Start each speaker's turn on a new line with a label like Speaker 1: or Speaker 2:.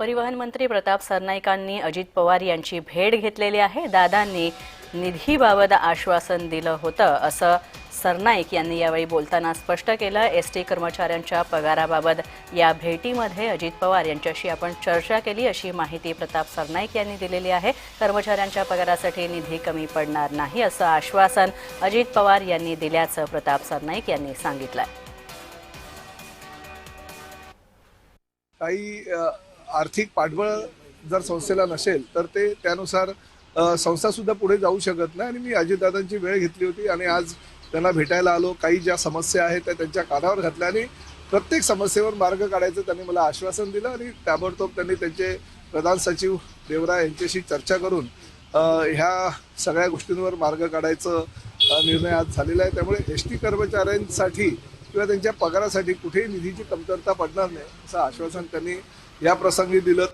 Speaker 1: परिवहन मंत्री प्रताप सरनाईकांनी अजित पवार यांची भेट घेतलेली आहे. दादांनी निधीबाबत आश्वासन दिलं होतं असं सरनाईक यांनी यावेळी बोलताना स्पष्ट केलं. एस टी कर्मचाऱ्यांच्या पगाराबाबत या भेटीमध्ये अजित पवार यांच्याशी आपण चर्चा केली अशी माहिती प्रताप सरनाईक यांनी दिलेली आहे. कर्मचाऱ्यांच्या पगारासाठी निधी कमी पडणार नाही असं आश्वासन अजित पवार यांनी दिल्याचं प्रताप सरनाईक यांनी सांगितलं
Speaker 2: काही आर्थिक पाठबळ जर संस्थेला नसेल तर ते त्यानुसार संस्थासुद्धा पुढे जाऊ शकत नाही. आणि मी अजितदादांची वेळ घेतली होती आणि आज त्यांना भेटायला आलो. काही ज्या समस्या आहेत त्या त्यांच्या कानावर घातल्या आणि प्रत्येक समस्येवर मार्ग काढायचं त्यांनी मला आश्वासन दिलं आणि ताबडतोब त्यांनी त्यांचे प्रधान सचिव देवरा यांच्याशी चर्चा करून ह्या सगळ्या गोष्टींवर मार्ग काढायचं निर्णय आज झालेला आहे. त्यामुळे एस टी कर्मचाऱ्यांसाठी किंवा त्यांच्या पगारासाठी कुठेही निधीची कमतरता पडणार नाही असं आश्वासन त्यांनी या प्रसंगी दिलं.